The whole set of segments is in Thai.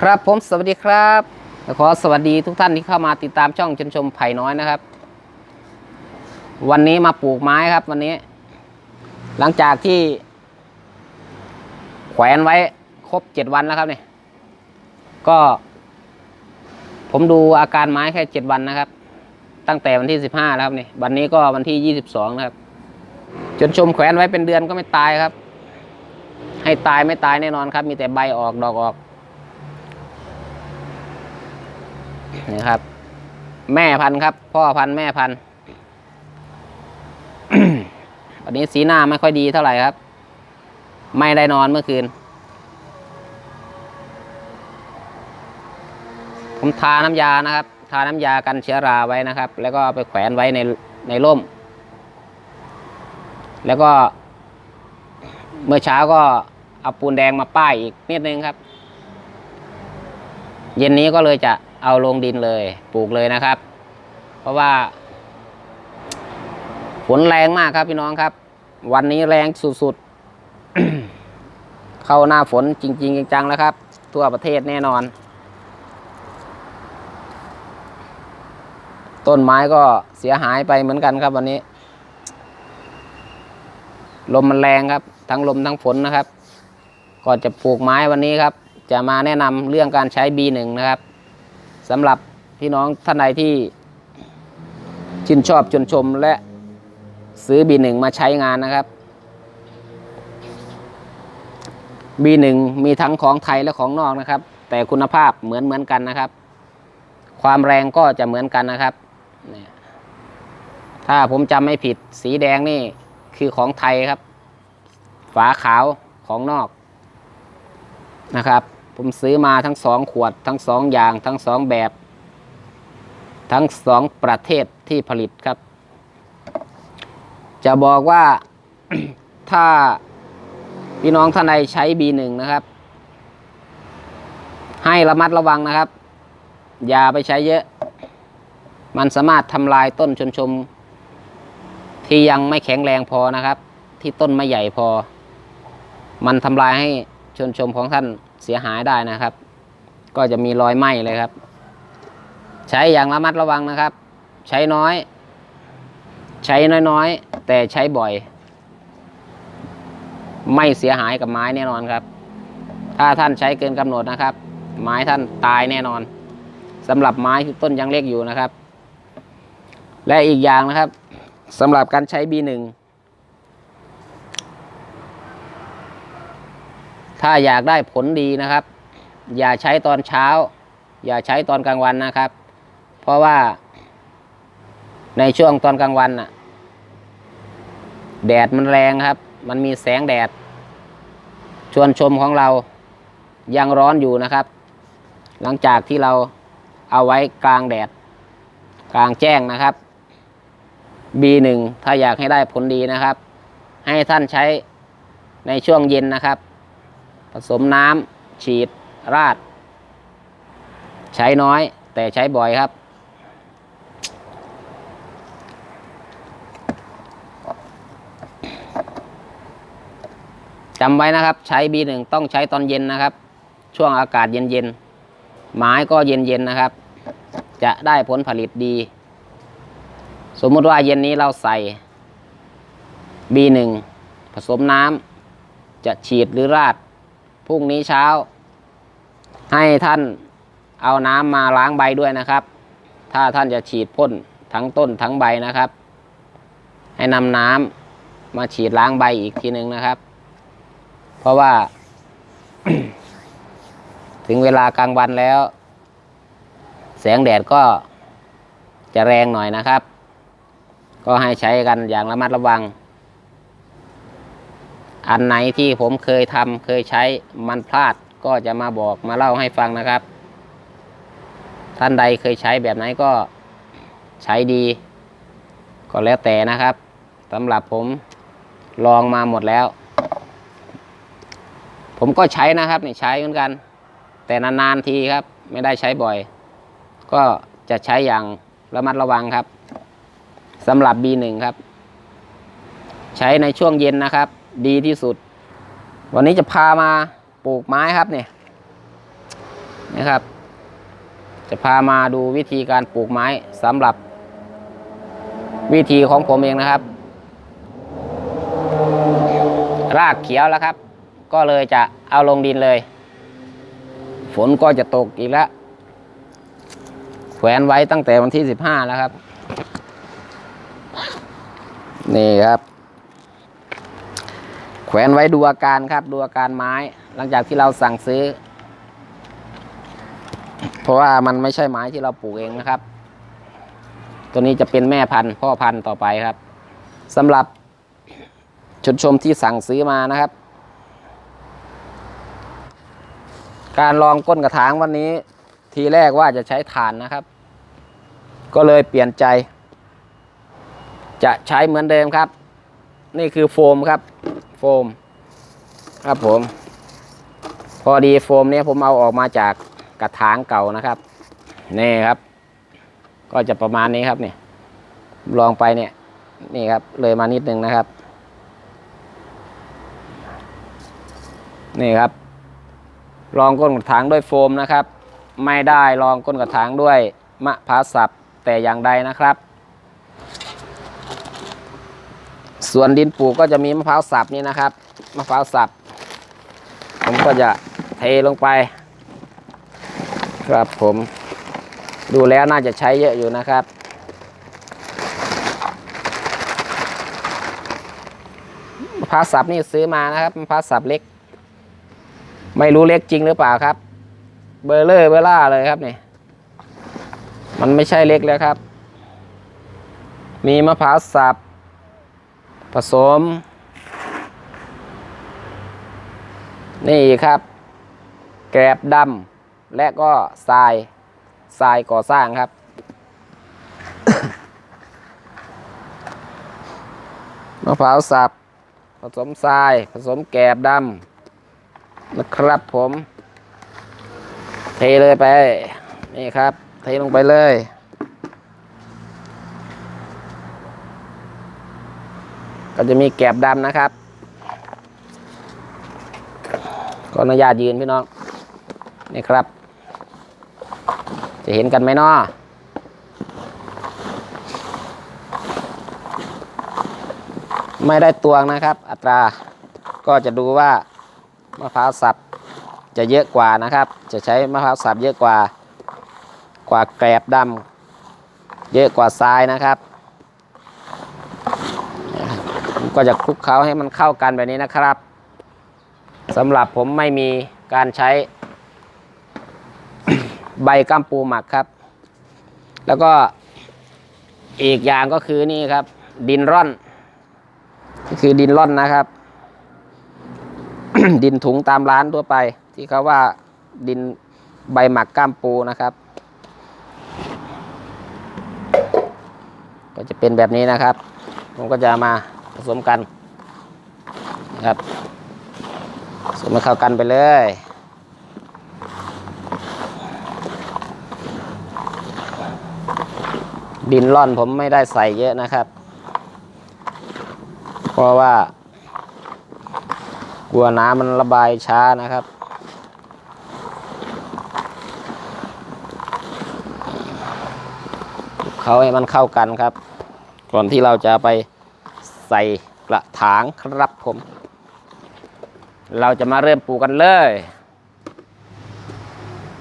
ครับผมสวัสดีครับขอสวัสดีทุกท่านที่เข้ามาติดตามช่องชนชมไผ่น้อยนะครับ วันนี้มาปลูกไม้ครับ วันนี้ หลังจากที่ แขวนไว้ครบเจ็ดวันแล้วครับเนี่ยก็ ผมดูอาการไม้แค่เจ็ดวันนะครับ ตั้งแต่วันที่สิบห้าแล้วครับนี่วันนี้ก็วันที่ยี่สิบสองนะครับ จนชมแขวนไว้เป็นเดือนก็ไม่ตายครับ ให้ตายไม่ตายแน่นอนครับ มีแต่ใบออกดอกออก นี่ครับ แม่พันธุ์ครับ พ่อพันธุ์แม่พันธุ์วันนี้สีหน้าไม่ค่อยดีเท่าไหร่ครับ ไม่ได้นอนเมื่อคืน ผมทาน้ำยานะครับ ทาน้ำยากันเชื้อราไว้นะครับ แล้วก็ไปแขวนไว้ในในร่ม แล้วก็เมื่อเช้าก็เอาปูนแดงมาป้ายอีกนิดนึงครับ เย็นนี้ก็เลยจะ เอาลงดินเลยปลูกเลยนะครับ เพราะว่าฝนแรงมากครับพี่น้องครับ วันนี้แรงสุดๆ เข้าหน้าฝนจริง ๆ จังๆแล้วครับ ทั่วประเทศแน่นอน ต้นไม้ก็เสียหายไปเหมือนกันครับวันนี้ ลมมันแรงครับ ทั้งลมทั้งฝนนะครับ ก่อนจะปลูกไม้วันนี้ครับ จะมาแนะนำเรื่องการใช้ B1 นะครับ สำหรับพี่น้องท่านใดที่ชื่นชอบชนชมและซื้อ B1 มาใช้งานนะครับ B1 มีทั้งของไทยและของนอกนะครับ แต่คุณภาพเหมือนเหมือนกันนะครับ ความแรงก็จะเหมือนกันนะครับ ถ้าผมจำไม่ผิดสีแดงนี่คือของไทยครับ ฝาขาวของนอกนะครับ ผมซื้อมาทั้งสองขวด ทั้งสองอย่าง ทั้งสองแบบ ทั้งสองประเทศที่ผลิตครับ จะบอกว่าถ้าพี่น้องท่านใดใช้ B1 นะครับ ให้ระมัดระวังนะครับ อย่าไปใช้เยอะ มันสามารถทำลายต้นชนชม ที่ยังไม่แข็งแรงพอนะครับ ที่ต้นไม่ใหญ่พอ มันทำลายให้ชนชมของท่าน เสียหายได้นะครับ ก็จะมีรอยไหม้เลยครับ ใช้อย่างระมัดระวังนะครับ ใช้น้อย ใช้น้อยๆ แต่ใช้บ่อย ไม่เสียหายกับไม้แน่นอนครับ ถ้าท่านใช้เกินกำหนดนะครับ ไม้ท่านตายแน่นอนสำหรับไม้ที่ต้นยังเล็กอยู่นะครับ และอีกอย่างนะครับสำหรับการใช้ B1 ถ้าอยากได้ผลดีนะครับ อย่าใช้ตอนเช้า อย่าใช้ตอนกลางวันนะครับ เพราะว่าในช่วงตอนกลางวันน่ะแดดมันแรงครับ มันมีแสงแดด ชวนชมของเรายังร้อนอยู่นะครับ หลังจากที่เราเอาไว้กลางแดด กลางแจ้งนะครับ B1 ถ้าอยากให้ได้ผลดีนะครับ ให้ท่านใช้ในช่วงเย็นนะครับ สมน้ำฉีดราด ใช้น้อย แต่ใช้บ่อยครับ จำไว้นะครับ ใช้ B1 ต้องใช้ตอนเย็นนะครับ ช่วงอากาศเย็นๆ ไม้ก็เย็นๆ นะครับ จะได้ผลผลิตดี สมมติว่าเย็นนี้เราใส่ B1 ผสมน้ำจะฉีดหรือราด พรุ่งนี้เช้า ให้ท่านเอาน้ำมาล้างใบด้วยนะครับ ถ้าท่านจะฉีดพ่นทั้งต้นทั้งใบนะครับ ให้นำน้ำมาฉีดล้างใบอีกทีหนึ่งนะครับ เพราะว่า ถึงเวลากลางวันแล้ว แสงแดดก็จะแรงหน่อยนะครับ ก็ให้ใช้กันอย่างระมัดระวัง อันไหนที่ผมเคยทำเคยใช้มันพลาดก็จะมาบอกมาเล่าให้ฟังนะครับ ท่านใดเคยใช้แบบไหนก็ใช้ดี ก็แล้วแต่นะครับสำหรับผมลองมาหมดแล้ว ผมก็ใช้นะครับนี่ใช้เหมือนกัน แต่นานๆทีครับ ไม่ได้ใช้บ่อย ก็จะใช้อย่างระมัดระวังครับสำหรับ B1 ครับ ใช้ในช่วงเย็นนะครับ ดีที่สุด วันนี้จะพามาปลูกไม้ครับเนี่ยนะครับ จะพามาดูวิธีการปลูกไม้สำหรับ วิธีของผมเองนะครับ รากเขียวแล้วครับ ก็เลยจะเอาลงดินเลย ฝนก็จะตกอีกแล้วแขวนไว้ตั้งแต่วันที่สิบห้าแล้วครับ นี่ครับ วนไว้ดูอาการครับ ดูอาการไม้ หลังจากที่เราสั่งซื้อ เพราะว่ามันไม่ใช่ไม้ที่เราปลูกเองนะครับ ตัวนี้จะเป็นแม่พันธุ์พ่อพันธุ์ต่อไปครับสำหรับชนชมที่สั่งซื้อมานะครับ การลองก้นกระถางวันนี้ ทีแรกว่าจะใช้ถ่านนะครับ ก็เลยเปลี่ยนใจ จะใช้เหมือนเดิมครับ นี่คือโฟมครับโฟม ครับผม พอดีโฟมเนี้ยผมเอาออกมาจากกระถางเก่านะครับนี่ครับ ก็จะประมาณนี้ครับเนี่ย ลองไปเนี่ย นี่ครับ เลยมานิดนึงนะครับ นี่ครับ ลองก้นกระถางด้วยโฟมนะครับ ไม่ได้ลองก้นกระถางด้วยมะพร้าวสับแต่อย่างใดนะครับ ส่วนดินปลูกก็จะมีมะพร้าวสับนี่นะครับมะพร้าวสับ ผมก็จะเทลงไป ครับผมดูแล้วน่าจะใช้เยอะอยู่นะครับ มะพร้าวสับนี่ซื้อมานะครับมะพร้าวสับเล็ก ไม่รู้เล็กจริงหรือเปล่าครับ เบอร์เลอร์เบอร์ล่าเลยครับนี่มันไม่ใช่เล็กแล้วครับ มีมะพร้าวสับ ผสม นี่ครับ แกรบดำและก็ทรายทรายก่อสร้างครับ มะพร้าวสับ ผสมทราย ผสมแกรบดำนะครับผม เทเลยไป นี่ครับ เทลงไปเลย ก็จะมีแกบดำนะครับก็อนุญาตยืนพี่น้องนี่ครับ จะเห็นกันไหมนาะไม่ได้ตวงนะครับ อัตราก็จะดูว่ามะพร้าวสับจะเยอะกว่านะครับ จะใช้มะพร้าวสับเยอะกว่ากว่าแกลบดำเยอะกว่าทรายนะครับผม ก็จะคลุกเคล้าให้มันเข้ากันแบบนี้นะครับสำหรับผมไม่มีการใช้ ใบกัมปูหมักครับ แล้วก็อีกอย่างก็คือนี่ครับ ดินร่อนก็คือดินร่อนนะครับ ดินถุงตามร้านทั่วไป ที่เขาว่าดินใบหมักก้ามปูนะครับ ก็จะเป็นแบบนี้นะครับ ผมก็จะมา ผสมกันนะครับผสมให้เข้ากันไปเลยดินร่อนผมไม่ได้ใส่เยอะนะครับ เพราะว่า กลัวน้ำมันระบายช้านะครับ เขาให้มันเข้ากันครับ ก่อนที่เราจะไป ใส่กระถางครับผม เราจะมาเริ่มปลูกกันเลย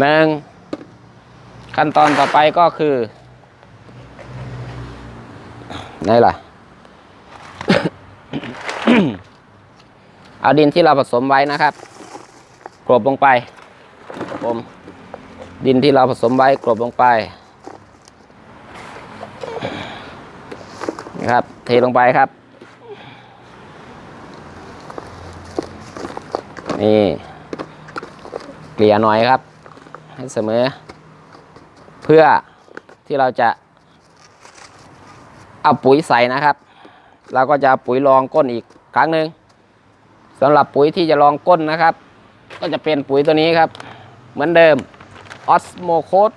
หนึ่งขั้นตอนต่อไปก็คือไหนล่ะ เอาดินที่เราผสมไว้นะครับกรบลงไปผมดินที่เราผสมไว้กรบลงไปนะครับ เทลงไปครับ นี่เกลี่ยหน่อยครับ ให้เสมอ เพื่อที่เราจะ เอาปุ๋ยใส่นะครับ เราก็จะปุ๋ยรองก้นอีกครั้งหนึ่งสำหรับปุ๋ยที่จะรองก้นนะครับ ก็จะเป็นปุ๋ยตัวนี้ครับ เหมือนเดิมออสโมโคด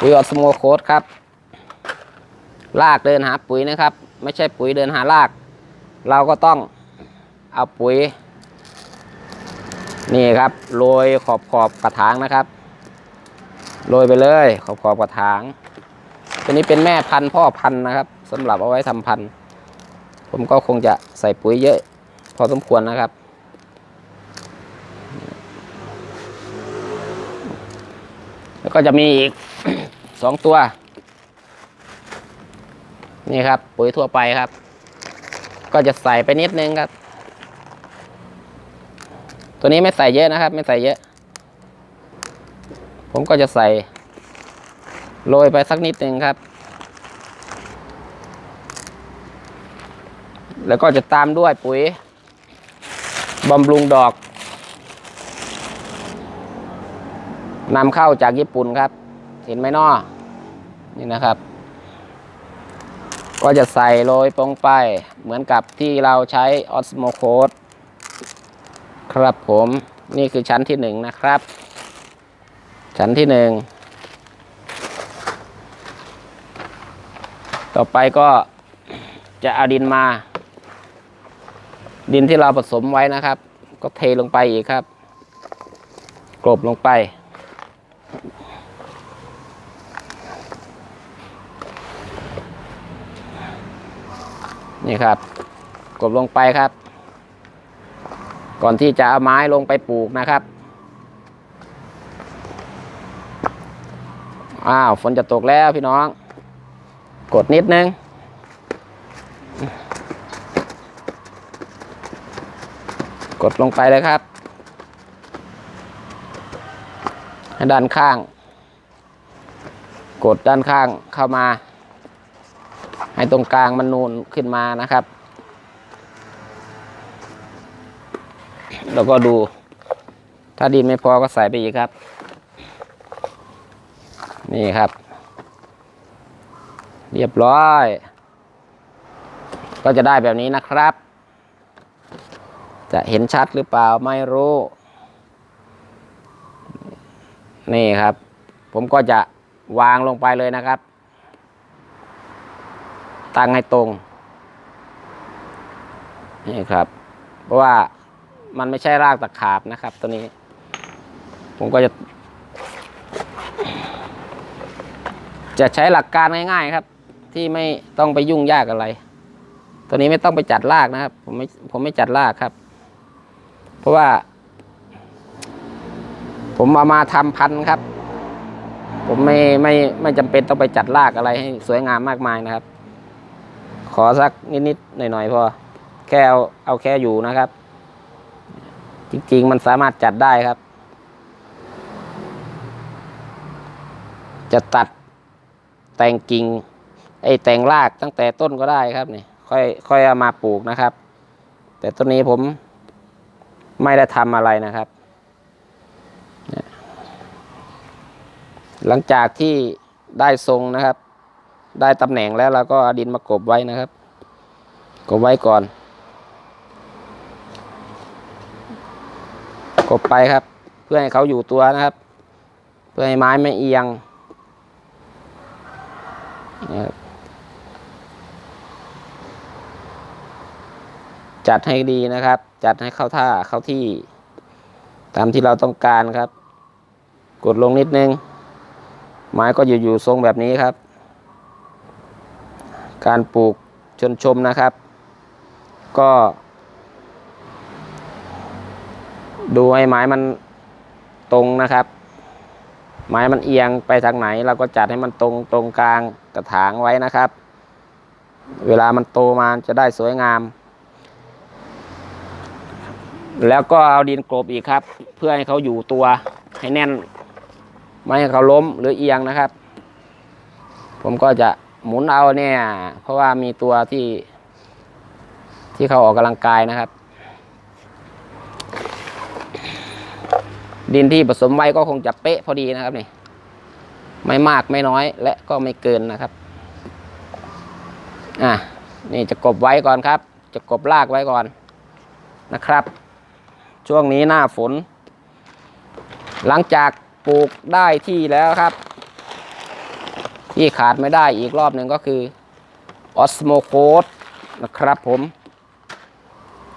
ปุ๋ยออสโมโคดครับลากเดินหาปุ๋ยนะครับ ไม่ใช่ปุ๋ยเดินหาราก เราก็ต้องเอาปุ๋ย นี่ครับโรยขอบขอบกระถางนะครับโรยไปเลยขอบขอบกระถาง ตัวนี้เป็นแม่พันธุ์พ่อพันธุ์นะครับสำหรับเอาไว้ทำพันธุ์ ผมก็คงจะใส่ปุ๋ยเยอะ พอสมควรนะครับ แล้วก็จะมีอีกสองตัว นี่ครับ ปุ๋ยทั่วไปครับ ก็จะใส่ไปนิดนึงครับ ตัวนี้ไม่ใส่เยอะนะครับ ไม่ใส่เยอะ ผมก็จะใส่ โรยไปสักนิดนึงครับ แล้วก็จะตามด้วยปุ๋ยบำรุงดอกนำเข้าจากญี่ปุ่นครับ เห็นไหมน้อนี่นะครับ ก็จะใส่โรยลงไป เหมือนกับที่เราใช้ออสโมโคดครับผมนี่คือชั้นที่หนึ่งนะครับ ชั้นที่หนึ่งต่อไปก็จะเอาดินมา ดินที่เราผสมไว้นะครับ ก็เทลงไปอีกครับ กลบลงไป นี่ครับกลบลงไปครับ ก่อนที่จะเอาไม้ลงไปปลูกนะครับอ้าวฝนจะตกแล้วพี่น้อง กดนิดนึงกดลงไปเลยครับให้ด้านข้าง กดด้านข้างเข้ามา ให้ตรงกลางมันนูนขึ้นมานะครับ แล้วก็ดู ถ้าดินไม่พอก็ใส่ไปอีกครับ นี่ครับ เรียบร้อย ก็จะได้แบบนี้นะครับ จะเห็นชัดหรือเปล่าไม่รู้ นี่ครับ ผมก็จะวางลงไปเลยนะครับ ตั้งให้ตรง นี่ครับ เพราะว่ามันไม่ใช่รากตะขาบนะครับ ตัวนี้ ผมก็จะ จะใช้หลักการง่าย ๆ ครับ ที่ไม่ต้องไปยุ่งยากอะไร ตัวนี้ไม่ต้องไปจัดรากนะครับ ผมไม่ผมไม่จัดรากครับ เพราะว่า ผมเอามาทำพันธุ์ครับผมไม่ไม่ไม่จำเป็นต้องไปจัดรากอะไรให้สวยงามมากมายนะครับ ขอสักนิดๆหน่อยๆพอแค่เอาเอาแค่อยู่นะครับ จริงๆมันสามารถจัดได้ครับ จะตัดแต่งกิ่งไอ้แต่งรากตั้งแต่ต้นก็ได้ครับนี่ค่อยค่อยเอามาปลูกนะครับ แต่ต้นนี้ผมไม่ได้ทำอะไรนะครับ หลังจากที่ได้ทรงนะครับ ได้ตำแหน่งแล้วเราก็เอาดินมากบไว้นะครับ กบไว้ก่อน กบไปครับ เพื่อให้เขาอยู่ตัวนะครับ เพื่อให้ไม้ไม่เอียงนะครับจัดให้ดีนะครับ จัดให้เข้าท่าเข้าที่ ตามที่เราต้องการครับ กดลงนิดนึง ไม้ก็อยู่อยู่ทรงแบบนี้ครับ การปลูกชนชมนะครับ ก็ ดูให้ไม้มันตรงนะครับ ไม้มันเอียงไปทางไหน เราก็จัดให้มันตรงตรงกลางกระถางไว้นะครับ เวลามันโตมาจะได้สวยงาม แล้วก็เอาดินกลบอีกครับ เพื่อให้เขาอยู่ตัวให้แน่น ไม่ให้เขาล้มหรือเอียงนะครับ ผมก็จะ หมุนเอาเนี่ย เพราะว่ามีตัวที่ ที่เขาออกกำลังกายนะครับ ดินที่ผสมไว้ก็คงจะเป๊ะพอดีนะครับนี่ไม่มากไม่น้อยและก็ไม่เกินนะครับ อะนี่จะกบไว้ก่อนครับ จะกบลากไว้ก่อนนะครับ ช่วงนี้หน้าฝน หลังจากปลูกได้ที่แล้วครับ ที่ขาดไม่ได้อีกรอบหนึ่งก็คือออสโมโคดนะครับผม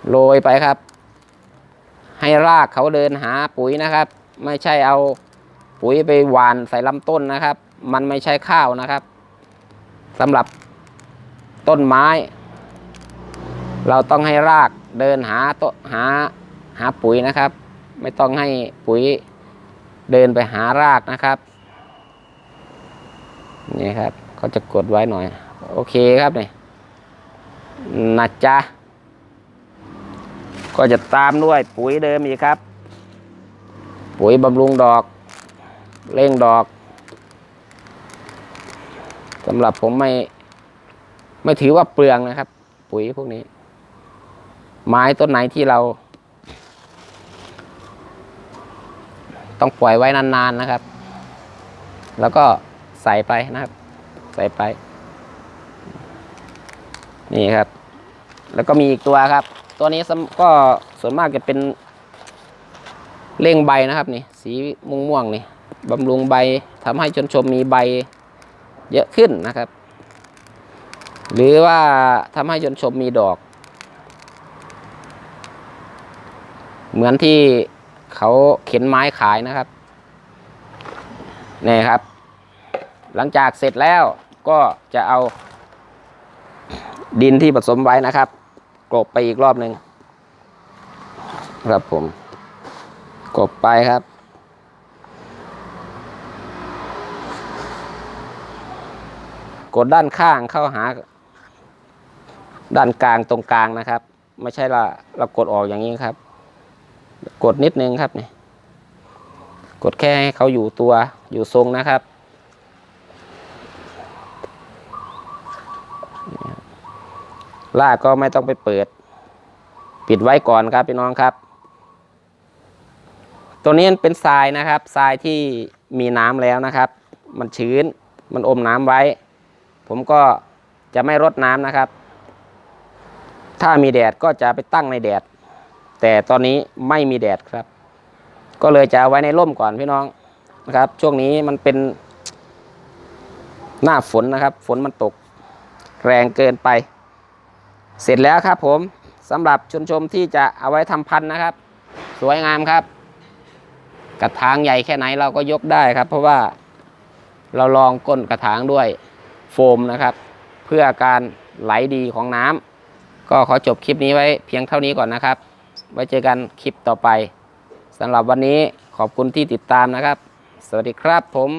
โรยไปครับ ให้รากเขาเดินหาปุ๋ยนะครับ ไม่ใช่เอาปุ๋ยไปหวานใส่ลำต้นนะครับ มันไม่ใช่ข้าวนะครับสำหรับต้นไม้ เราต้องให้รากเดินหาตหาหาปุ๋ยนะครับ ไม่ต้องให้ปุ๋ยเดินไปหารากนะครับ นี่ครับเขาจะกดไว้หน่อย โอเคครับนี่นะจ๊ะก็จะตามด้วยปุ๋ยเดิมอีกครับ ปุ๋ยบำรุงดอก เร่งดอกสำหรับผมไม่ ไม่ถือว่าเปลืองนะครับ ปุ๋ยพวกนี้ ไม้ต้นไหนที่เรา ต้องปล่อยไว้นานๆนะครับ แล้วก็ ใส่ไปนะครับ ใส่ไป นี่ครับ แล้วก็มีอีกตัวครับ ตัวนี้ก็ส่วนมากจะเป็นเร่งใบนะครับนี่ สีม่วงม่วงนี่บำรุงใบทำให้ชนชมมีใบเยอะขึ้นนะครับ หรือว่าทำให้ชนชมมีดอก เหมือนที่เขาเข็นไม้ขายนะครับ นี่ครับ หลังจากเสร็จแล้วก็จะเอา ดินที่ผสมไว้นะครับกลบไปอีกรอบหนึ่งครับผมกลบไปครับ กดด้านข้างเข้าหา ด้านกลางตรงกลางนะครับ ไม่ใช่ละเรากดออกอย่างนี้ครับ กดนิดนึงครับนี่กดแค่ให้เขาอยู่ตัวอยู่ทรงนะครับ ลากก็ไม่ต้องไปเปิด ปิดไว้ก่อนครับพี่น้องครับ ตัวนี้เป็นทรายนะครับทรายที่มีน้ำแล้วนะครับ มันชื้นมันอมน้ำไว้ ผมก็จะไม่รดน้ำนะครับ ถ้ามีแดดก็จะไปตั้งในแดด แต่ตอนนี้ไม่มีแดดครับ ก็เลยจะเอาไว้ในร่มก่อนพี่น้องนะครับ ช่วงนี้มันเป็นหน้าฝนนะครับ ฝนมันตกแรงเกินไป เสร็จแล้วครับผมสำหรับชนชมที่จะเอาไว้ทำพันธุ์นะครับ สวยงามครับ กระถางใหญ่แค่ไหนเราก็ยกได้ครับ เพราะว่าเราลองก้นกระถางด้วยโฟมนะครับ เพื่อการไหลดีของน้ำก็ขอจบคลิปนี้ไว้เพียงเท่านี้ก่อนนะครับ ไว้เจอกันคลิปต่อไปสำหรับวันนี้ขอบคุณที่ติดตามนะครับ สวัสดีครับผม